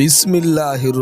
বিসমিল্লাহির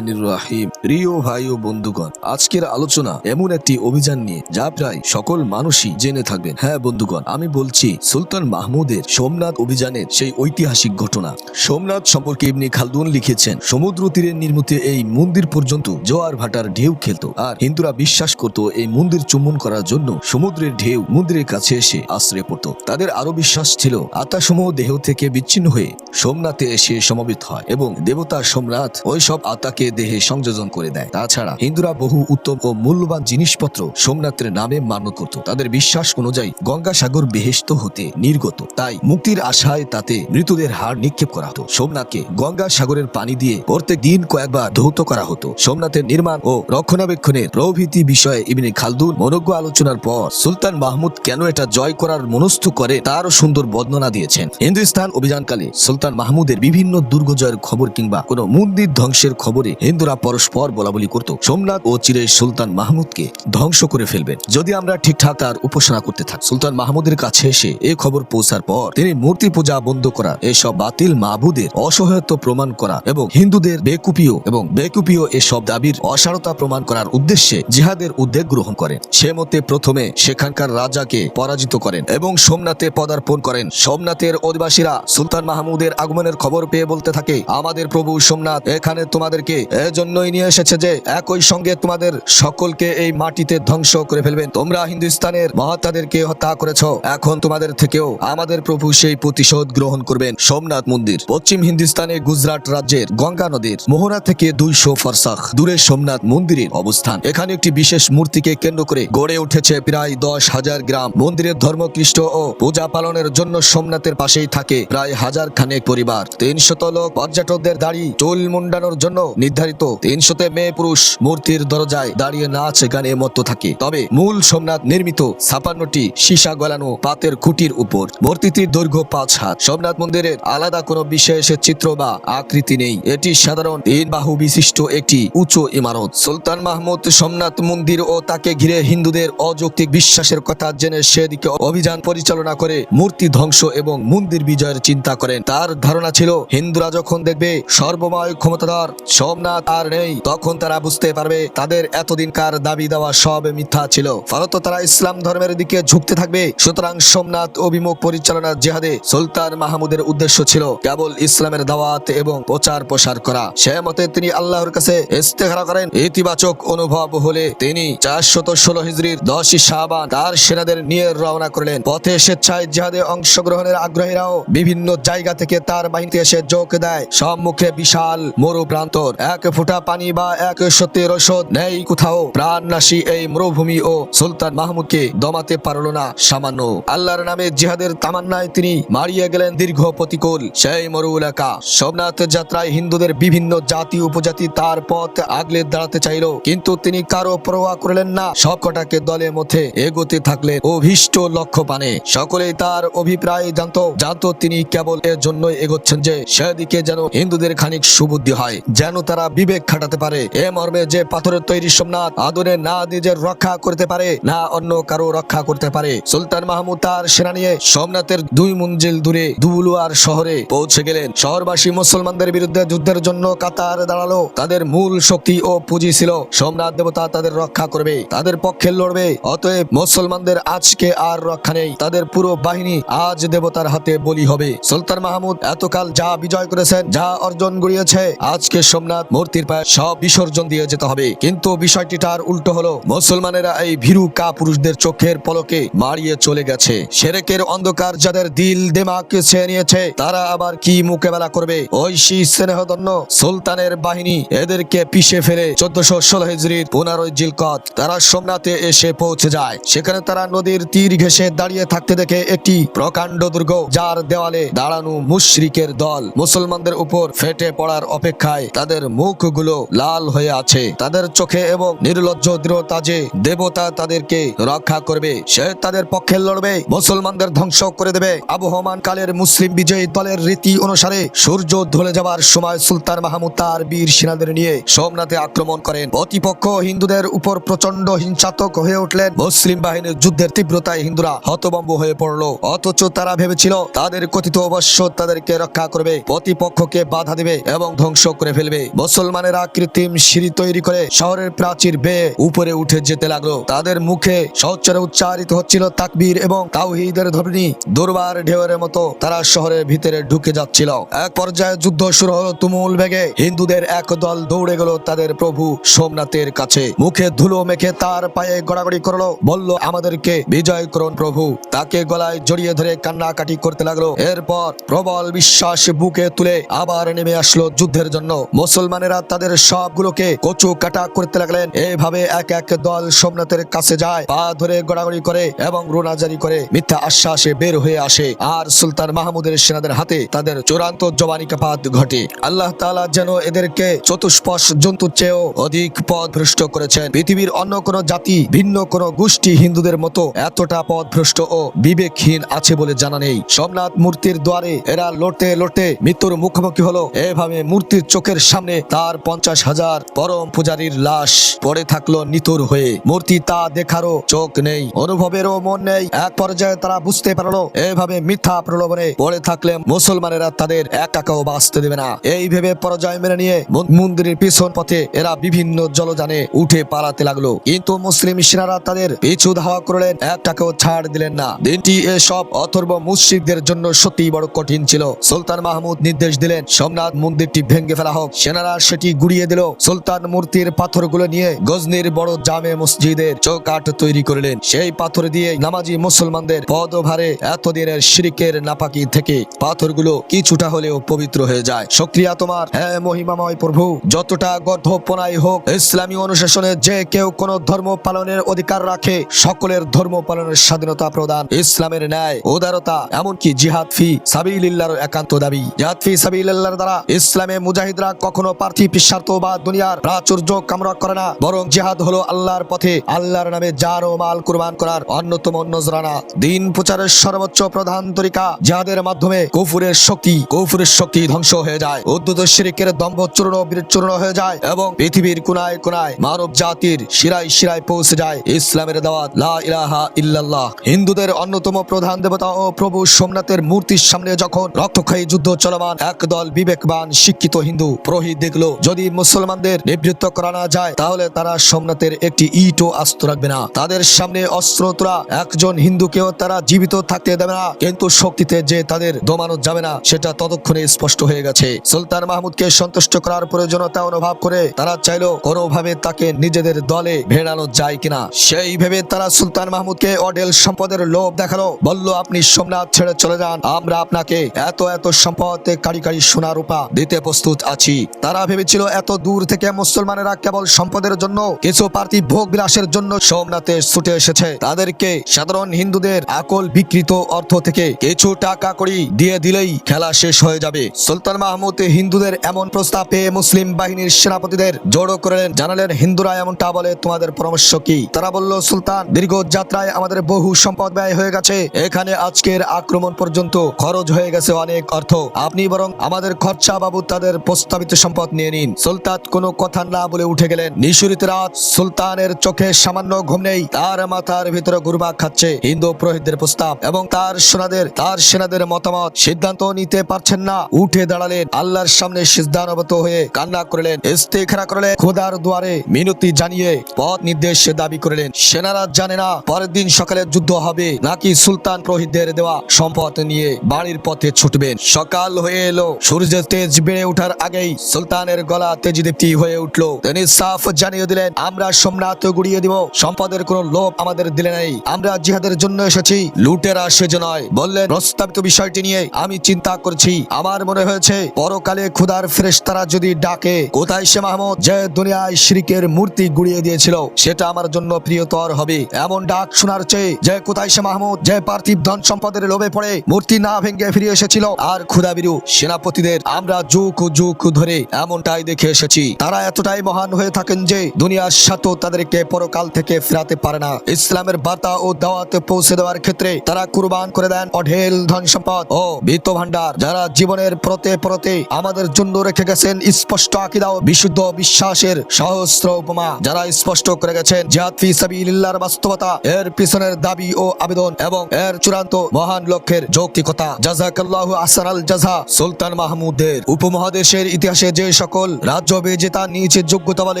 রাহিম। প্রিয় ভাই ও বন্ধুগণ, আজকের আলোচনা এমন একটি অভিযান নিয়ে, যা প্রায় সকল মানুষই জেনে থাকবেন। হ্যাঁ বন্ধুগণ, আমি বলছি সুলতান মাহমুদের সোমনাথ অভিযানের সেই ঐতিহাসিক ঘটনা। সোমনাথ সম্পর্কে ইবনি খালদুন লিখেছেন, সমুদ্র তীরে নির্মিত এই মন্দির পর্যন্ত জোয়ার ভাটার ঢেউ খেলত, আর হিন্দুরা বিশ্বাস করত এই মন্দির চুম্বন করার জন্য সমুদ্রের ঢেউ মন্দিরের কাছে এসে আশ্রয় পড়ত। তাদের আরও বিশ্বাস ছিল, আত্মাসমূহ দেহ থেকে বিচ্ছিন্ন হয়ে সোমনাথে এসে সমবেত হয় এবং দেবতা সোমনাথ ওই সব আত্মাকে দেহে সংযোজন করে দেয়। তাছাড়া হিন্দুরা বহু উত্তম ও মূল্যবান জিনিসপত্র সোমনাথের নামে মান্য করত। তাদের বিশ্বাস অনুযায়ী গঙ্গাসাগর বেহেস্ত হতে নির্গত। তাই মুক্তির আশায় তাতে মৃতদের হাড় নিক্ষেপ করা হতো। সোমনাথকে গঙ্গা সাগরের পানি দিয়ে প্রত্যেক দিন কয়েকবার ধৌত করা হতো। সোমনাথের নির্মাণ ও রক্ষণাবেক্ষণের প্রভৃতি বিষয়ে ইবনে খালদুন মনজ্ঞ আলোচনার পর সুলতান মাহমুদ কেন এটা জয় করার মনস্থ করে তারও সুন্দর বর্ণনা দিয়েছেন। হিন্দুস্তান অভিযানকালে সুলতান মাহমুদের বিভিন্ন দুর্গ জয়ের খবর কিংবা কোন মন্দির ধ্বংসের খবরে হিন্দুরা পরস্পর বলাবলি করত। সোমনাথ ও চিরে সুলতান মাহমুদকে ধ্বংস করে ফেলবেন। যদি আমরা ঠিকঠাক তার উপাসনা করতে থাকি, সুলতান মাহমুদের কাছে এসে এই খবর পৌঁছার পর তিনি মূর্তি পূজা বন্ধ করা, এসব বাতিল মাহবুদের অসহায়ত্ব প্রমাণ করা এবং হিন্দুদের বেকুপিও এবং বেকুপিও এসব দাবির অসারতা প্রমাণ করার উদ্দেশ্যে জিহাদের উদ্যোগ গ্রহণ করেন। সে মতে প্রথমে সেখানকার রাজাকে পরাজিত করেন এবং সোমনাথে পদার্পণ করেন। সোমনাথের অধিবাসীরা সুলতান মাহমুদের আগমনের খবর পেয়ে বলতে থাকে, আমাদের প্রভু সোমনাথ, এখানে তোমাদেরকে এজন্যই নিয়ে এসেছে যে একই সঙ্গে তোমাদের সকলকে এই মাটিতে ধ্বংস করে ফেলবেন। তোমরা হিন্দুস্তানের মহাত্মাদেরকে হত্যা করেছ। এখন তোমাদের থেকেও আমাদের প্রভু সেই প্রতিশোধ গ্রহণ করবেন। সোমনাথ মন্দির, পশ্চিম হিন্দুস্তানে গুজরাট রাজ্যের গঙ্গা নদীর মোহনা থেকে দুইশো ফরসাখ দূরে সোমনাথ মন্দিরের অবস্থান। এখানে একটি বিশেষ মূর্তিকে কেন্দ্র করে গড়ে উঠেছে প্রায় দশ হাজার গ্রাম। মন্দিরের ধর্মকৃষ্ট ও পূজা পালনের জন্য সোমনাথের পাশেই থাকে প্রায় হাজার খানেক পরিবার। তিনশত লোক পর্যটকদের দাড়ি চুল মুন্ডানোর জন্য নির্ধারিত তিনশতে মেয়ে পুরুষ মূর্তির দরজায় দাঁড়িয়ে নাচ, গানে মত্ত থাকে। তবে মূল সোমনাথ নির্মিত ছাপান্নটি সীসা গলানো পাতের খুঁটির উপর মূর্তিটির দৈর্ঘ্য পাঁচ হাত। সোমনাথ মন্দিরের আলাদা কোনো বিশেষ চিত্র বা আকৃতি নেই। এটি সাধারণ তিন বাহু বিশিষ্ট একটি উঁচু ইমারত। সুলতান মাহমুদ সোমনাথ মন্দির ও তাকে ঘিরে হিন্দুদের অযৌক্তিক বিশ্বাসের কথা জেনে সেদিকে অভিযান পরিচালনা করে মূর্তি ধ্বংস এবং মন্দির বিজয়ের চিন্তা করেন। তার ধারণা ছিল, হিন্দুরা যখন দেখবে সর্বময় ক্ষমতাধর সোমনাথ আর নেই, তখন তারা বুঝতে পারবে তাদের এতদিনকার দাবি দেওয়া সব মিথ্যা ছিল। ফলত তারা ইসলাম ধর্মের দিকে ঝুঁকতে থাকবে। সুতরাং সোমনাথ অভিমুখ পরিচালনার জেহাদে সুলতান মাহমুদের উদ্দেশ্য ছিল কেবল ইসলামের দাওয়াত এবং প্রচার প্রসার করা। সে মতে তিনি আল্লাহর কাছে ইস্তেহারা করেন। ইতিবাচক অনুভব হলে তিনি চারশত ষোলো হিজড়ির দশই শাহবান তার সেনাদের নিয়ে রওনা করলেন। পথে স্বেচ্ছায় জিহাদে অংশগ্রহণের আগ্রহীরাও বিভিন্ন জায়গা থেকে তার বাহিনীতে এসে যোগ দেয়। সম্মুখে বিশাল মরু প্রান্তর এক ফোঁটা পানি বা এক সত্যের রসদ নেই কোথাও। প্রাণ প্রাণনাশী এই মরুভূমি ও সুলতান মাহমুদকে দমাতে পারল না সামান্য। আল্লাহর নামে জিহাদের তামান্নায় তিনি মারিয়ে গেলেন দীর্ঘ প্রতিকূল। সেই মরু এলাকা সোমনাথ যাত্রায় হিন্দুদের বিভিন্ন জাতি উপজাতি তার পথ আগলে দাঁড়াতে চাইল। কিন্তু তিনি কারও প্রভাব করলেন না। সবকটাকে দলের মধ্যে এগোতে থাকলেন অভিষ্ট লক্ষ্য পানে সকলেই তার অভিপ্রায় জানত। জানতো তিনি কেবল এর জন্যই এগোচ্ছেন যে সেদিকে যেন হিন্দুদের খানিক সুবুদ্ধি হয়, যেন তারা বিবেক খাটাতে পারে। এ মর্মে যে পাথরের তৈরি সোমনাথ আদরে না নিজের রক্ষা করতে পারে, না অন্য কারও রক্ষা করতে পারে। সুলতান মাহমুদ তার সেনা নিয়ে সোমনাথের দুই মঞ্জিল দূরে দুবুলুয়ার শহরে পৌঁছে গেলেন। শহরবাসী মুসলমানদের বিরুদ্ধে যুদ্ধের জন্য কাতার দাঁড়াল। তাদের মূল শক্তি ও পুঁজি ছিল, সোমনাথ দেবতা তাদের রক্ষা করবে, তাদের পক্ষে লড়বে। অতএব মুসলমানদের আজকে আর রক্ষা নেই, তাদের পুরো বাহিনী আজ দেবতার হাতে বলি হবে। সুলতান মাহমুদ, এতকাল যা বিজয় করেছেন, যা অর্জন গড়িয়েছে। আজকে সোমনাথ মূর্তির পায়ে সব বিসর্জন দিয়ে যেতে হবে। কিন্তু বিষয়টি তার উল্টো হলো, মুসলমানেরা এই ভীরু কা পুরুষদের চোখের পলকে মারিয়ে চলে গেছে। সেরেকের অন্ধকার যাদের দিল দেমাকে ছেয়ে নিয়েছে, তারা আবার কি মোকাবেলা করবে? ঐশী স্নেহদন্য সুলতানের বাহিনী এদেরকে পিষে ফেলে চোদ্দশো ষোলো হিজড়ির পনেরোই জিলকত। তারা সোমনাথে এসে পৌঁছে যায়। সেখানে তারা নদীর তীর ঘেসে দাঁড়িয়ে থাকতে দেখে একটি প্রকাণ্ড দুর্গ, যার দেওয়ালে দাঁড়ানো মুশরিকের দল। মুসলমানদের উপর ফেটে পড়ার অপেক্ষায় তাদের মুখগুলো লাল হয়ে আছে। তাদের চোখে এবং নির্লজ্জ দৃঢ়তা যে দেবতা তাদেরকে রক্ষা করবে, সে তাদের পক্ষে লড়বে, মুসলমানদের ধ্বংস করে দেবে। আবহমান কালের মুসলিম বিজয়ী দলের রীতি অনুসারে সূর্য ধলে যাবার সময় সুলতান মাহমুদ তার বীর সেনাদের নিয়ে সোমনাথে আক্রমণ করেন। প্রতিপক্ষ হিন্দুদের উপর প্রচণ্ড হিংসাত্মক হয়ে উঠলেন। মুসলিম বাহিনীর যুদ্ধের তীব্রতায় হিন্দুরা হতবম্ব হয়ে পড়ল। অথচ তারা ভেবেছিল, তাদের কথিত অবশ্য তাদেরকে রক্ষা করবে। প্রতিপক্ষকে বাধা দেবে এবং ধ্বংস করে ফেলবে। মুসলমানেরা কৃত্রিম সিঁড়ি তৈরি করে শহরের প্রাচীর বেয়ে উপরে উঠে যেতে লাগল। তাদের মুখে সচ্চরে উচ্চারিত হচ্ছিল তাকবীর এবং তাওহিদের ধ্বনি। দুর্বার ঢেউয়ের মতো তারা শহরের ভিতরে ঢুকে যাচ্ছিল। এক পর্যায়ে যুদ্ধ শুরু হলো তুমুল বেগে। হিন্দুদের এক দল দৌড়ে গেল তাদের প্রভু সোমনাথের কাছে। মুখে ধুলো মেখে তার পায়ে গড়াগড়ি করল। বলল, আমাদেরকে বিজয় করুন প্রভু। তাকে গলায় জড়িয়ে ধরে কান্নাকাটি করতে লাগল। এরপর প্রবল বিশ্বাস বুকে তুলে আবার নেমে আসলো যুদ্ধের জন্য। মুসলমানেরা তাদের সবগুলোকে কচু কাটা করতে লাগলেন। এভাবে এক এক দল সোমনাথের কাছে যায়, পা ধরে গড়াগড়ি করে এবং রোনাজারি করে। মিথ্যা আশ্বাসে বের হয়ে আসে। আর সুলতান মাহমুদের সেনাদের হাতে তাদের চূড়ান্ত জবানিকাপাত ঘটে। আল্লাহ তাআলা যেন এদেরকে চতুষ্পশ জন্তুর চেয়েও অধিক পথ ভ্রষ্ট করেছেন। পৃথিবীর অন্য কোন জাতি, ভিন্ন কোন গোষ্ঠী হিন্দুদের মতো এতটা পথ ভ্রষ্ট ও বিবেকহীন আছে বলে জানা নেই। সোমনাথ মূর্তির দ্বারে এরা লড়তে লড়তে মৃত্যুর মুখোমুখি হলো। এভাবে মূর্তির চোখের সামনে তার পঞ্চাশ হাজার পরম পূজারীর লাশ পড়ে থাকল নিতুর হয়ে। মূর্তি তা দেখারও চোখ নেই, অনুভবেরও মন নেই। এক পর্যায়ে তারা বুঝতে পারল, এভাবে মিথ্যা প্রলোভনে পড়ে থাকলে মুসলমানেরা তাদের এক টাকাও বাঁচতে দেবে না। এই ভেবে পরাজয় মেনে নিয়ে মন- মন্দিরের পিছন পথে এরা বিভিন্ন জলযানে উঠে পালাতে লাগল। কিন্তু মুসলিম সেনারা তাদের পিছু ধাওয়া করলেন, এক টাকাও ছাড় দিলেন না। দিনটি এসব অথর্ব মুসিদদের জন্য সত্যি বড় কঠিন ছিল। সুলতান মাহমুদ নির্দেশ দিলেন, সোমনাথ মন্দিরটি ভেঙে ফেলা হোক। সেনারা সেটি গুড়িয়ে দিল। সুলতান মূর্তির পাথরগুলো নিয়ে গজনির বড় জামে মসজিদের চৌকাঠ তৈরি করলেন। সেই পাথর দিয়ে নামাজি মুসলমানদের পদভারে এতদিনের শিরিকের নাপাকি থেকে পাথরগুলো কিছুটা হলেও পবিত্র হয়ে যায়। সক্রিয়া তোমার। হ্যাঁ মহিমাময় প্রভু, যতটা গর্ধপনাই হোক, ইসলামী অনুশাসনে যে কেউ কোন ধর্ম পালনের অধিকার রাখে, সকলের ধর্ম পালনের স্বাধীনতা প্রদান, ইসলামের ন্যায়, উদারতা, এমনকি জিহাদ ফি সাবিলিল্লাহর একান্ত দাবি। জিহাদ ফি সাবিলিল্লাহর দ্বারা ইসলামে মুজাহিদরা কখনো পার্থিব স্বার্থ বা দুনিয়ার প্রাচুর্য কামনা করে না। বরং জিহাদ হলো আল্লাহর পথে, আল্লাহর নামে জান ও মাল কুরবান করার অন্যতম নজরানা। দিন প্রচারের সর্বোচ্চ প্রধান তরিকা জিহাদের মাধ্যমে কুফুরের শক্তি কুফুরের শক্তি ধ্বংস হয়ে যায়। উদ্যুত শিরিকের দম্ভ চূর্ণ বীরচূর্ণ হয়ে যায় এবং পৃথিবীর কোনায় কোনায় মানব জাতির শিরায় শিরায় পৌঁছে যায় ইসলামের দাওয়াত। লা ইলাহা ইল্লাল্লাহ। হিন্দুদের অন্যতম প্রধান দেবতা ও প্রভু সোমনাথের মূর্তির সামনে যখন রক্তক্ষয়ী যুদ্ধ চলমান, একদল বিবেকবান শিক্ষিত হিন্দু, পুরোহিত দেখল, যদি মুসলমানদের নিবৃত্ত করা না যায়, তাহলে তারা সোমনাথের একটি ইটও আস্ত রাখবে না। তাদের সামনে অস্ত্র তোলা, একজন হিন্দুকেও তারা জীবিত থাকতে দেবে না, কিন্তু শক্তিতে যে তাদের দমানো যাবে না, সেটা ততক্ষণে স্পষ্ট হয়ে গেছে। সুলতান মাহমুদকে সন্তুষ্ট করার প্রয়োজনীয়তা অনুভব করে তারা চাইলো কোনোভাবে তাকে নিজেদের দলে ভেড়ানো যায় কিনা। সেই ভেবে তারা সুলতান মাহমুদকে অডেল সম্পদের লোভ দেখাল, বলল, আপনি সোমনাথ ছেড়ে চলে যান, আমরা আপনাকে এত এত সম্পদ কারি কারি সোনা রূপা দিতে প্রস্তুত আছি। তারা ভেবেছিল এত দূর থেকে মুসলমানেরা কেবল সম্পদের জন্য, কিছু পার্থিব ভোগ বিলাসের জন্য সোমনাথে ছুটে এসেছে। তাদেরকে সাধারণ হিন্দুদের আকল বিকৃত অর্থ থেকে কিছু টাকা করি দিয়ে দিলেই খেলা শেষ হয়ে যাবে। সুলতান মাহমুদ হিন্দুদের এমন প্রস্তাব পেয়ে মুসলিম বাহিনীর সেনাপতিদের জড়ো করলেন। জানালেন, হিন্দুরা এমনটা বলে, তোমাদের পরামর্শ কি? তারা বলল, সুলতান, দীর্ঘ যাত্রায় আমাদের বহু সম্পদ ব্যয় হয়ে গেছে। এখানে আজকের আক্রমণ পর্যন্ত খরচ হয়ে গেছে অনেক অর্থ। আপনি বরং আমাদের খরচা বাবদ তাদের প্রস্তাবিত সম্পদ নিয়ে নিন। সুলতান কোনো কথা না বলে উঠে গেলেন। নিশুরিত রাত, সুলতানের চোখে সামান্য ঘুম নেই। তার মাথার ভিতরে ঘুরবাক খাচ্ছে। হিন্দু পুরোহিতদের প্রস্তাব এবং তার সেনাদের তার সেনাদের মতামত সিদ্ধান্ত নিতে পারছেন না। উঠে দাঁড়ালেন। আল্লাহর সামনে সিদ্ধানত হয়ে কান্না করলেন। ইস্তেখারা করলেন। খোদার দুয়ারে মিনতি জানিয়ে পথ নির্দেশ দাবি করলেন। সেনারা জানে না, পরের দিন সকালে যুদ্ধ হবে। নাকি সুলতান প্রহিতদের দেওয়া সম্পদ নিয়ে বাড়ির পথে ছুটবেন। সকাল হয়ে এলো। সূর্যের তেজ বেড়ে ওঠার আগেই সুলতানের গলা তেজদীপ্তি হয়ে উঠল। তিনি সাফ জানিয়ে দিলেন, আমরা সোমনাথ গুড়িয়ে দিব, সম্পদের কোনো লোভ আমাদের দিলে নেই। আমরা জিহাদের জন্য এসেছি, লুটেরা সেজে নয়। বললেন, প্রস্তাবিত বিষয়টি নিয়ে আমি চিন্তা করছি। আমার মনে হয়েছে, পরকালে খুদার ফেরেশতারা যদি ডাকে, কোথায় সে মাহমুদ যে দুনিয়ায় শ্রীকের মূর্তি গুড়িয়ে দিয়েছিল? সেটা আমার জন্য প্রিয়তর হবে। এমন ডাক শোনার চেয়ে যে কোথায় সে মাহমুদ যে পার্থিব ধন সম্পদের লোভে পড়ে, মূর্তি না ভেঙে ফিরে এসেছিল। আর ক্ষুদাবিরু সেনাপতিদের আমরা যুগ যুগ ধরে এমনটাই দেখে এসেছি। তারা এতটাই মহান হয়ে থাকেন যে দুনিয়ার সাথে তাদেরকে পরকাল থেকে ফেরাতে পারে না। ইসলামের বার্তা ও দাওয়াতে পৌঁছে দেওয়ার ক্ষেত্রে তারা কুরবান করে দেন অঢেল ধন সম্পদ ও বিত্ত ভান্ডার যারা জীবনের প্রতে প্রতে আমাদের জন্য রেখে গেছেন স্পষ্ট আকিদা ও বিশুদ্ধ বিশ্বাসের সহস্র উপমা। যারা স্পষ্ট করে গেছেন জিহাদ ফি সাবিলিল্লাহর বাস্তবতা, এর পিছনের দাবি ও আবেদন এবং এর চূড়ান্ত মহান লক্ষ্যের যৌক্তিকতা। জাজাকাল্লাহু আহসানাল জাযা সুলতান মাহমুদের আমাদের উপমহাদেশের ইতিহাসে যে সকল রাজ্য বিজেতা নিচে যোগ্যতা বলে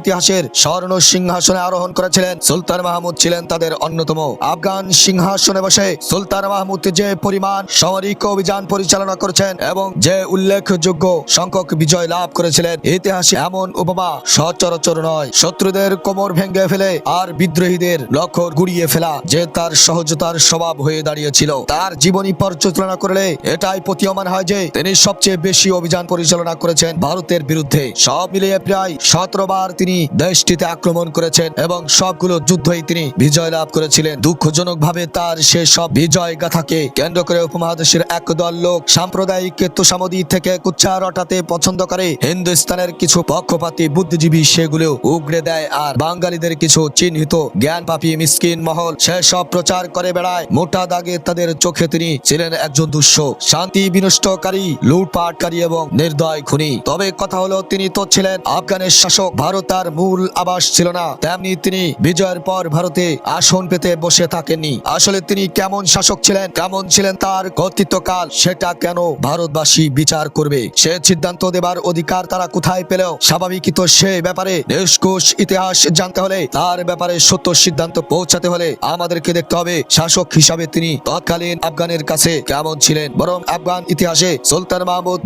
ইতিহাসের স্বর্ণ সিংহাসনে আরোহণ করেছিলেন, সুলতান মাহমুদ ছিলেন তাদের অন্যতম। আফগান সিংহাসনে বসে সুলতান মাহমুদ যে পরিমাণ সামরিক অভিযান পরিচালনা করেছেন এবং যে উল্লেখযোগ্য সংখ্যক বিজয় লাভ করেছিলেন, ইতিহাসে এমন উপমা সচরাচর নয়। শত্রুদের কোমর ভেঙে ফেলে আর বিদ্রোহীদের লক্ষ্য গুড়িয়ে ফেলা যে তার সহজতার স্বভাব হয়ে দাঁড়িয়েছিল। তার জীবনী পর্যালোচনা করলে এটাই প্রতীয়মান হয় যে তিনি সবচেয়ে বেশি অভিযান পরিচালনা করেছেন ভারতের বিরুদ্ধে। সব মিলিয়ে প্রায় সতেরো বার তিনি দেশটিতে আক্রমণ করেছেন এবং সবগুলো যুদ্ধই তিনি বিজয় লাভ করেছিলেন। দুঃখজনক ভাবে তার সে সব বিজয় গাথাকে কেন্দ্র করে উপমহাদেশের একদল লোক সাম্প্রদায়িক তোষামদি থেকে কুচ্ছা রটাতে পছন্দ করে। হিন্দুস্তানের কিছু পক্ষপাতী বুদ্ধিজীবী সেগুলো উগড়ে দেয় আর বাঙালিদের কিছু চিহ্নিত জ্ঞান পাপি মিসকিন মহল সেসব প্রচার করে বেড়ায়। মোটা দাগে তাদের চোখে তিনি ছিলেন একজন দুঃস্ব, শান্তি বিনষ্টকারী, লুটপাটকারী এবং নির্দয় খুনি। তবে কথা হলো, তিনি তো ছিলেন আফগানের শাসক। ভারত তার মূল আবাস ছিল না। তেমনি তিনি বিজয়ের পর ভারতে আসন পেতে বসে থাকেননি। আসলে তিনি কেমন শাসক ছিলেন, কেমন ছিলেন তার কর্তৃত্বকাল, সেটা কেন ভারতবাসী বিচার করবে? সে সিদ্ধান্ত দেবার অধিকার তারা কোথায় পেলেও স্বাভাবিকই তো সে ব্যাপারে নিষ্কুশ ইতিহাস জানতে হলে, তার ব্যাপারে সত্য সিদ্ধান্ত পৌঁছাতে হলে আমাদেরকে দেখতে হবে শাসক হিসাবে তিনি তৎকালীন আফগানের কাছে কেমন ছিলেন। বরং আফগান ইতিহাসে সুলতান মাহমুদ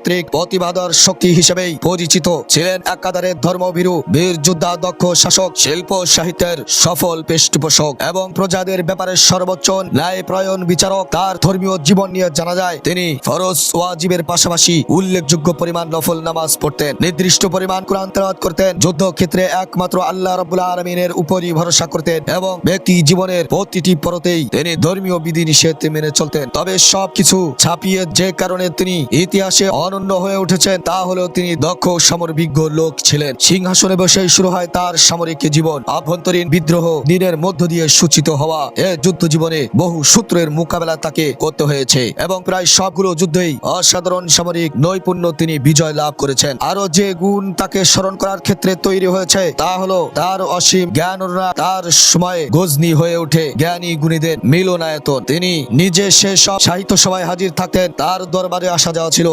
বহুমাত্রিক প্রতিভাধর শক্তি হিসেবেই পরিচিত ছিলেন একাধারে ধর্মভীরু, বীর যোদ্ধা দক্ষ শাসক, শিল্প সাহিত্যের সফল পৃষ্ঠপোষক এবং প্রজাদের ব্যাপারে সর্বোচ্চ ন্যায় প্রয়ন বিচারক। তার ধর্মীয় জীবন নিয়ে জানা যায়, তিনি ফরজ ওয়াজিবের পাশাপাশি উল্লেখযোগ্য পরিমাণ নফল নামাজ পড়তেন। নির্দিষ্ট পরিমাণ কোরআন তেলাওয়াত করতেন। যুদ্ধক্ষেত্রে একমাত্র আল্লাহ রাব্বুল আলমিনের উপরই ভরসা করতেন এবং ব্যক্তি জীবনের প্রতিটি পরতেই তিনি ধর্মীয় বিধি নিষেধ মেনে চলতেন। তবে সবকিছু ছাপিয়ে যে কারণে তিনি ইতিহাসে অনন্য হয়ে উঠেছেন তা হলো তিনি দক্ষ সমরবিজ্ঞ লোক ছিলেন। সিংহাসনে বসে শুরু হয় তার সামরিক জীবন। আভ্যন্তরীণ বিদ্রোহ দিনের মধ্য দিয়ে সূচিত হওয়া এ যুদ্ধ জীবনে বহু সূত্রের মোকাবেলা তাকে করতে হয়েছে এবং প্রায় সবগুলো যুদ্ধেই অসাধারণ সামরিক নৈপুণ্য তিনি বিজয় লাভ করেছেন। আরও যে গুণ তাকে স্মরণ করার ক্ষেত্রে তৈরি হয়েছে, তা হলো তার অসীম জ্ঞান তার সময়ে গজনি হয়ে ওঠে জ্ঞানী গুণীদের মিলনায়তন। তিনি নিজে সে সব সাহিত্য সভায় হাজির থাকতেন, তার দরবারে আসা যাওয়া ছিল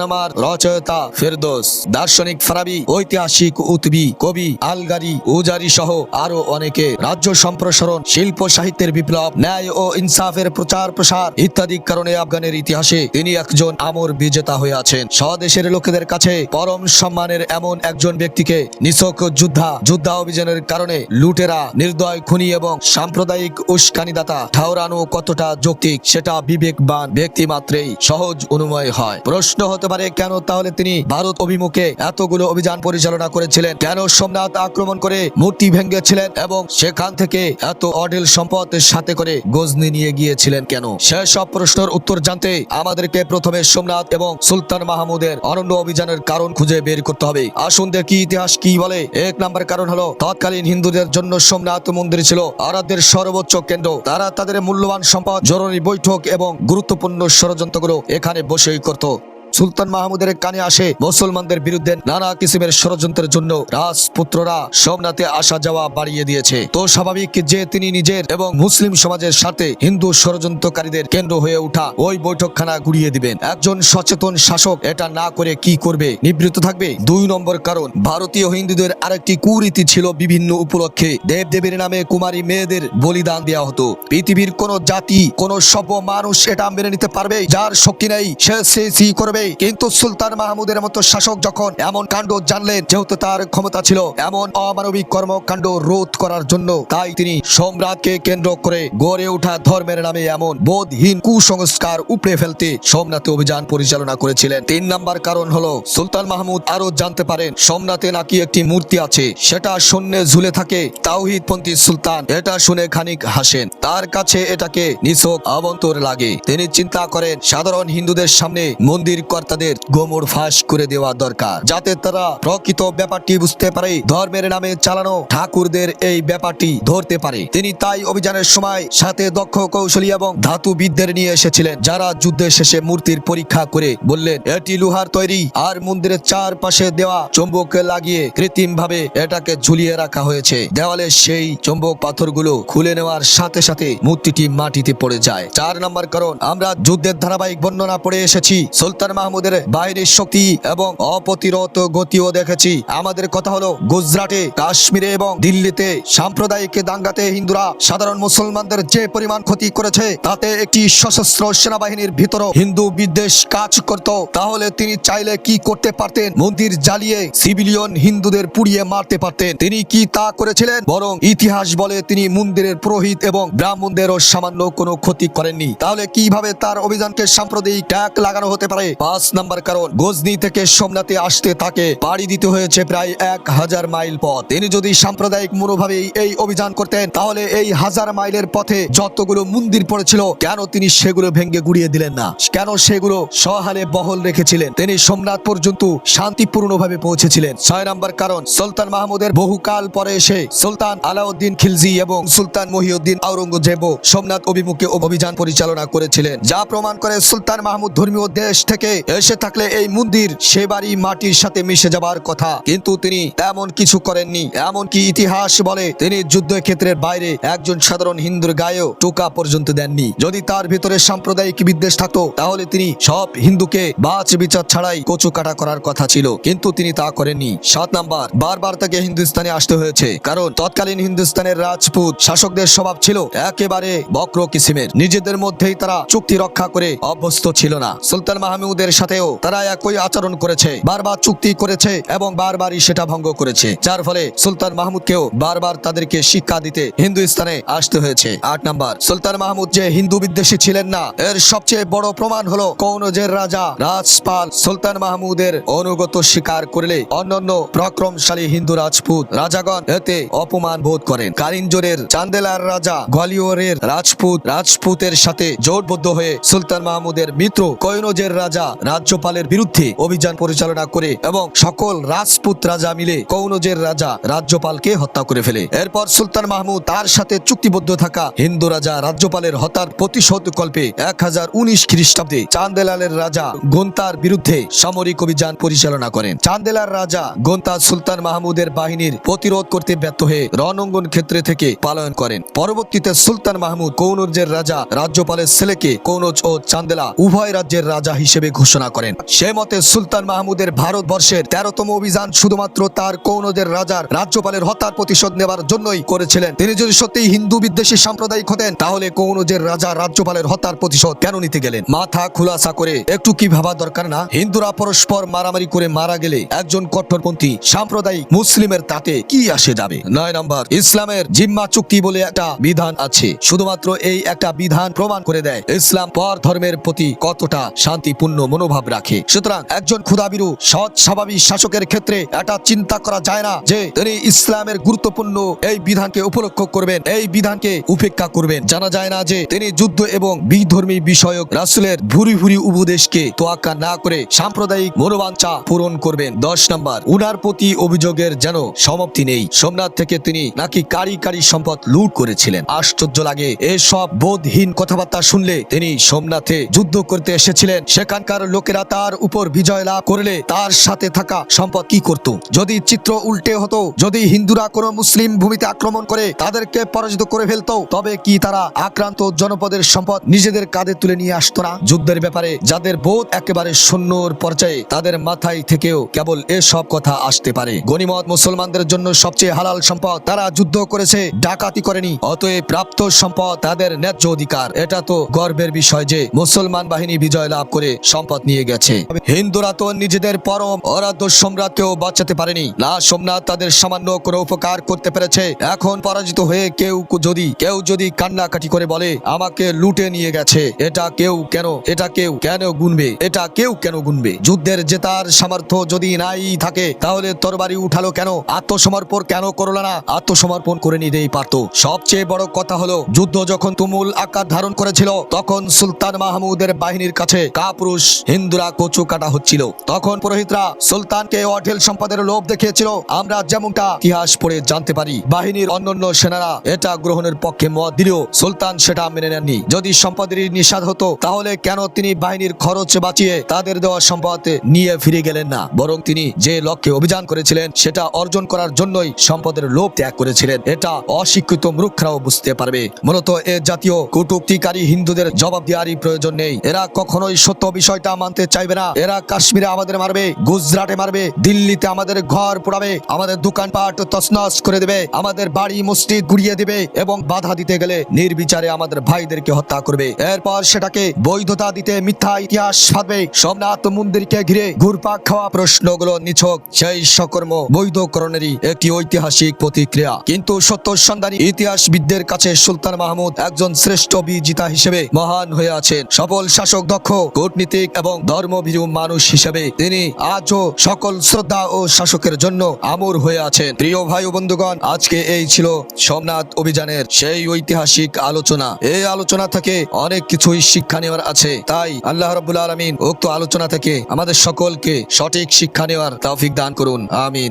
শাহনামার রচয়িতা ফেরদোস, দার্শনিক ফারাবি, ঐতিহাসিক উতবি, কবি, আলগারি, উজারি সহ আরও অনেকে। রাজ্য সম্প্রসারণ, শিল্প, সাহিত্যের বিপ্লব, ন্যায় ও ইনসাফের প্রচার প্রসার ইত্যাদি কারণে আফগানের ইতিহাসে তিনি একজন আমর বিজেতা হয়ে আছেন। স্বদেশের লোকেদের কাছে পরম সম্মানের এমন একজন ব্যক্তিকে নিছক যোদ্ধা যোদ্ধা অভিযানের কারণে লুটেরা, নির্দয় খুনি এবং সাম্প্রদায়িক উস্কানিদাতা ঠাউরানো কতটা যৌক্তিক সেটা বিবেকবান ব্যক্তি মাত্রেই সহজ অনুময় হয়। প্রশ্ন হতে পারে। কেন? তাহলে তিনি ভারত অভিমুখে এতগুলো অভিযান পরিচালনা করেছিলেন। কেন সোমনাথ আক্রমণ করে মূর্তি ভেঙ্গেছিলেন এবং সেখান থেকে এত অঢেল সম্পদ সাথে করে গজনি নিয়ে গিয়েছিলেন কেন? সেসব প্রশ্নের উত্তর জানতে আমাদেরকে প্রথমে সোমনাথ এবং সুলতান মাহমুদের অনন্য অভিযানের কারণ খুঁজে বের করতে হবে। আসুন দেখি ইতিহাস কি বলে। এক নাম্বার কারণ হলো, তৎকালীন হিন্দুদের জন্য সোমনাথ মন্দির ছিল আরাধ্যের সর্বোচ্চ কেন্দ্র। তারা তাদের মূল্যবান সম্পদ, জরুরি বৈঠক এবং গুরুত্বপূর্ণ ষড়যন্ত্রগুলো এখানে বসেই করত। সুলতান মাহমুদের কানে আসে মুসলমানদের বিরুদ্ধে নানা কিসিমের ষড়যন্ত্রের জন্য রাজপুত্ররা সোমনাথে আসা যাওয়া বাড়িয়ে দিয়েছে। তো স্বাভাবিক যে তিনি নিজের এবং মুসলিম সমাজের সাথে হিন্দু ষড়যন্ত্রকারীদের কেন্দ্র হয়ে ওঠা ওই বৈঠকখানা গুড়িয়ে দিবেন। একজন সচেতন শাসক এটা না করে কি করবে? নিবৃত্ত থাকবে? দুই নম্বর কারণ, ভারতীয় হিন্দুদের আরেকটি কুরীতি ছিল বিভিন্ন উপলক্ষে। দেব দেবীর নামে কুমারী মেয়েদের বলিদান দেওয়া হতো। পৃথিবীর কোন জাতি, কোন সভ্য মানুষ এটা মেনে নিতে পারবে? যার শক্তি নেই, সে সে সি করবে কিন্তু সুলতান মাহমুদের মতো শাসক যখন এমন কাণ্ড জানলেন, যেহেতু তার ক্ষমতা ছিল এমন অমানবিক কর্মকাণ্ড রোধ করার জন্য, তাই তিনি সম্রাটকে কেন্দ্র করে গড়ে ওঠা ধর্মের নামে এমন বোধহীন কুসংস্কার উপড়ে ফেলতে সোমনাথে অভিযান পরিচালনা করেছিলেন। তিন নাম্বার কারণ হলো, সুলতান মাহমুদ আরও জানতে পারেন সোমনাথে নাকি একটি মূর্তি আছে, সেটা শূন্যে ঝুলে থাকে তাওহিদ তাওহিদপন্থী সুলতান। এটা শুনে খানিক হাসেন। তার কাছে এটাকে নিছক অবন্তর লাগে। তিনি চিন্তা করেন, সাধারণ হিন্দুদের সামনে মন্দির কর্তাদের গোমর ফাঁস করে দেওয়া দরকার, যাতে তারা প্রকৃত ব্যাপারটি বুঝতে পারে, ধর্মের নামে চালানো ঠাকুরদের এই ব্যাপারটি ধরতে পারে। তিনি তাই অভিযানের সময় সাথে দক্ষ কৌশলী এবং ধাতুবিদদের নিয়ে এসেছিলেন, যারা যুদ্ধের শেষে মূর্তির পরীক্ষা করে বললেন, এটি লোহার তৈরি আর মন্দিরের চারপাশে দেওয়া চুম্বক লাগিয়ে কৃত্রিম ভাবে এটাকে ঝুলিয়ে রাখা হয়েছে। দেওয়ালে সেই চুম্বক পাথরগুলো খুলে নেওয়ার সাথে সাথে মূর্তিটি মাটিতে পড়ে যায়। চার নম্বর কারণ, আমরা যুদ্ধের ধারাবাহিক বর্ণনা পড়ে এসেছি, সুলতান মাহমুদের বাহিনীর শক্তি এবং অপ্রতিরোধ গতিও দেখেছি। আমাদের কথা হলো গুজরাটে, কাশ্মীরে এবং দিল্লিতে সাম্প্রদায়িক দাঙ্গাতে হিন্দুরা সাধারণ মুসলমানদের যে পরিমাণ ক্ষতি করেছে, তাতে একটি সশস্ত্র সেনাবাহিনীর ভিতর হিন্দু বিদ্বেষ কাজ করত। তাহলে তিনি চাইলে কি করতে পারতেন? মন্দির জ্বালিয়ে সিভিলিয়ন হিন্দুদের পুড়িয়ে মারতে পারতেন। তিনি কি তা করেছিলেন? বরং ইতিহাস বলে তিনি মন্দিরের পুরোহিত এবং ব্রাহ্মণদেরও সামান্য কোনো ক্ষতি করেননি। তাহলে কীভাবে তার অভিযানকে সাম্প্রদায়িক ট্যাগ লাগানো হতে পারে? পাঁচ নাম্বার কারণ, গজনি থেকে সোমনাথে আসতে তাকে পাড়ি দিতে হয়েছে প্রায় এক হাজার মাইল পথ। তিনি যদি সাম্প্রদায়িক মনোভাবেই এই অভিযান করতেন, তাহলে এই হাজার মাইলের পথে যতগুলো মন্দির পড়েছিল, কেন তিনি সেগুলো ভেঙে গুড়িয়ে দিলেন না? কেন সেগুলো সহালে বহল রেখেছিলেন? তিনি সোমনাথ পর্যন্ত শান্তিপূর্ণভাবে পৌঁছেছিলেন। ছয় নম্বর কারণ, সুলতান মাহমুদের বহুকাল পরে এসে সুলতান আলাউদ্দিন খিলজি এবং সুলতান মহিউদ্দিন আওরঙ্গজেব সোমনাথ অভিমুখে অভিযান পরিচালনা করেছিলেন। যা প্রমাণ করে সুলতান মাহমুদ ধর্মীয় দেশ থেকে এসে থাকলে এই মন্দির, সে বাড়ি মাটির সাথে মিশে যাবার কথা। কিন্তু তিনি তেমন কিছু করেননি। এমনকি ইতিহাস বলে? তিনি যুদ্ধক্ষেত্রের বাইরে একজন সাধারণ হিন্দুর গায়েও টোকা পর্যন্ত দেননি। যদি তার ভিতরে সাম্প্রদায়িক বিদ্বেষ থাকতো, তাহলে তিনি সব হিন্দুকে বাচ বিচার ছাড়াই কচু কাটা করার কথা ছিল। কিন্তু তিনি তা করেননি। সাত নাম্বার, বারবার তাকে হিন্দুস্তানে আসতে হয়েছে। কারণ তৎকালীন হিন্দুস্তানের রাজপুত শাসকদের স্বভাব ছিল একেবারে বক্র কিসিমের। নিজেদের মধ্যেই তারা চুক্তি রক্ষা করে অভ্যস্ত ছিল না। সুলতান মাহমুদের সাথেও তারা একই আচরণ করেছে, বারবার চুক্তি করেছে এবং বারবারই সেটা ভঙ্গ করেছে। যার ফলে সুলতান মাহমুদকেও বারবার তাদেরকে শিক্ষা দিতে হিন্দুস্তানে আসতে হয়েছে। আট নাম্বার, সুলতান মাহমুদ যে হিন্দু বিদ্বেষী ছিলেন না, এর সবচেয়ে বড় প্রমাণ হলো কৌনজের রাজা, রাজপাল সুলতান মাহমুদের অনুগত স্বীকার করলে অন্যান্য পরাক্রমশালী হিন্দু রাজপুত রাজাগণ এতে অপমান বোধ করেন। কারিঞ্জোরের চান্দেলার রাজা গোয়ালিয়রের রাজপুত রাজপুতের সাথে জোটবদ্ধ হয়ে সুলতান মাহমুদের মিত্র কয়নজের রাজা রাজ্যপালের বিরুদ্ধে অভিযান পরিচালনা করে এবং সকল রাজপুত রাজা মিলে কৌনজের রাজা রাজ্যপালকে হত্যা করে ফেলে। এরপর সুলতান মাহমুদ তার সাথে চুক্তিবদ্ধ থাকা হিন্দু রাজা রাজ্যপালের হত্যার প্রতিশোধ কল্পে এক হাজার উনিশ খ্রিস্টাব্দে চান্দেলালের রাজা গোন্তার বিরুদ্ধে সামরিক অভিযান পরিচালনা করেন। চান্দেলার রাজা গোন্তা সুলতান মাহমুদের বাহিনীর প্রতিরোধ করতে ব্যর্থ হয়ে রণঙ্গন ক্ষেত্রে থেকে পালন করেন। পরবর্তীতে সুলতান মাহমুদ কৌনজের রাজা রাজ্যপালের ছেলেকে কৌনজ ও চান্দেলা উভয় রাজ্যের রাজা হিসেবে ঘোষণা করেন। সে মতে সুলতান মাহমুদের ভারতবর্ষের তেরোতম অভিযান শুধুমাত্র তার কৌনজের রাজার রাজ্যপালের হত্যার প্রতিশোধ নেবার জন্যই করেছিলেন। তিনি যদি সত্যি হিন্দু বিদ্বেষী সাম্প্রদায়িক হতেন, তাহলে কৌনজের রাজা রাজ্যপালের হত্যার প্রতিশোধ কেন নিতে গেলেন? মাথা খুলাসা করে একটু কি ভাবা দরকার না? হিন্দুরা পরস্পর মারামারি করে মারা গেলে একজন কট্টরপন্থী সাম্প্রদায়িক মুসলিমের তাতে কি আসে যাবে? নয় নম্বর, ইসলামের জিম্মা চুক্তি বলে একটা বিধান আছে। শুধুমাত্র এই একটা বিধান প্রমাণ করে দেয়, ইসলাম পর ধর্মের প্রতি কতটা শান্তিপূর্ণ মনোভাব রাখে। সুতরাং একজন ক্ষুদাবিরু সৎ স্বাভাবিক শাসকের ক্ষেত্রে এটা চিন্তা করা যায় না যে তিনি ইসলামের গুরুত্বপূর্ণ এই বিধানকে উপলক্ষ করবেন, এই বিধানকে উপেক্ষা করবেন। জানা যায় না যে তিনি যুদ্ধ এবং বিধর্মী বিষয়ক রাসুলের ভুরি ভুরি উপদেশকে তোয়াক্কা না করে সাম্প্রদায়িক মনোবাঞ্ছা পূরণ করবেন। দশ নম্বর, উনার প্রতি অভিযোগের যেন সমাপ্তি নেই। সোমনাথ থেকে তিনি নাকি কারি কারি সম্পদ লুট করেছিলেন। আশ্চর্য লাগে, এসব বোধহীন কথাবার্তা শুনলে তিনি সোমনাথে যুদ্ধ করতে এসেছিলেন। সেখানকার লোকেরা তার উপর বিজয় লাভ করলে তার সাথে থাকা সম্পদ কি করত? যদি চিত্র উল্টে হতো, যদি হিন্দুরা কোনো মুসলিম ভূমিতে আক্রমণ করে তাদেরকে পরাজিত করে ফেলতো, তবে কি তারা আক্রান্ত জনপদের সম্পদ নিজেদের কাঁধে তুলে নিয়ে আসতো না? যুদ্ধের ব্যাপারে যাদের বোধ একেবারে শূন্যর পর্যায়ে, তাদের মাথায় থেকেও কেবল এসব কথা আসতে পারে। গনিমত মুসলমানদের জন্য সবচেয়ে হালাল সম্পদ তারা যুদ্ধ করেছে, ডাকাতি করেনি, অতএব প্রাপ্ত সম্পদ তাদের ন্যায্য অধিকার। এটা তো গর্বের বিষয় যে মুসলমান বাহিনী বিজয় লাভ করে সম্পদ নিয়ে গেছে। হিন্দুরা তো নিজেদের পরম অরাধ্য সম্রাটকেও বাঁচাতে পারেনি। না, সোমনাথ তাদের সামান্য কোনো উপকার করতে পেরেছে। এখন পরাজিত হয়ে কেউ যদি কেউ যদি কান্নাকাটি করে বলে, আমাকে লুটে নিয়ে গেছে। এটা কেউ কেন? এটা কেউ কেন গুনবে? এটা কেউ কেন গুনবে? যুদ্ধের জেতার সামর্থ্য যদি নাই থাকে, তাহলে তরবারি উঠালো কেন? আত্মসমর্পণ কেন করল না? আত্মসমর্পণ করে নিতেই পারতো। সবচেয়ে বড় কথা হলো, যুদ্ধ যখন তুমুল আকার ধারণ করেছিল, তখন সুলতান মাহমুদের বাহিনীর কাছে কাপুরুষ হিন্দুরা কচু কাটা হচ্ছিল। তখন পুরোহিতরা সুলতানকে অঢেল সম্পদের লোভ দেখিয়েছিল। আমরা যেমনটা ইতিহাস পড়ে জানতে পারি, বাহিনীর অন্যান্য সেনারা এটা গ্রহণের পক্ষে মত দিলেও সুলতান সেটা মেনে নেননি। যদি সম্পদের নিষাদ হতো, তাহলে কেন তিনি বাহিনীর খরচ বাঁচিয়ে তাদের দেওয়া সম্পদ নিয়ে ফিরে গেলেন না? বরং তিনি যে লক্ষ্যে অভিযান করেছিলেন, সেটা অর্জন করার জন্যই সম্পদের লোভ ত্যাগ করেছিলেন। এটা অশিক্ষিত মূর্খরাও বুঝতে পারবে। মূলত এ জাতীয় কটুক্তিকারী হিন্দুদের জবাব দেওয়ারই প্রয়োজন নেই। এরা কখনোই সত্য বিষয়টা তা মানতে চাইবে না। এরা কাশ্মীরে আমাদের মারবে, গুজরাটে মারবে, দিল্লিতে আমাদের ঘর পোড়াবে, আমাদের দোকানপাট তছনছ করে দেবে, আমাদের বাড়ি মসজিদ গুড়িয়ে দেবে এবং বাধা দিতে গেলে নির্বিচারে আমাদের ভাইদেরকে হত্যা করবে। এরপর সেটাকে বৈধতা দিতে মিথ্যা ইতিহাস সাধবে সোমনাথ মন্দিরকে ঘিরে ঘুরপাক খাওয়া প্রশ্নগুলো নিছক। সেই সকর্ম বৈধকরণেরই একটি ঐতিহাসিক প্রতিক্রিয়া। কিন্তু সত্য সন্ধানী ইতিহাসবিদদের কাছে সুলতান মাহমুদ একজন শ্রেষ্ঠ বিজিতা হিসেবে মহান হয়ে আছেন। সফল শাসক দক্ষ, কূটনীতিক এবং ধর্মভীরু মানুষ হিসেবে তিনি আজও সকল শ্রদ্ধা ও শাসকের জন্য আমর হয়ে আছেন। প্রিয় ভাই ও বন্ধুগণ, আজকে এই ছিল সোমনাথ অভিযানের সেই ঐতিহাসিক আলোচনা। এই আলোচনা থেকে অনেক কিছুই শিক্ষা নেওয়ার আছে। তাই আল্লাহ রবুল আলমিন উক্ত আলোচনা থেকে আমাদের সকলকে সঠিক শিক্ষা নেওয়ার তৌফিক দান করুন। আমিন।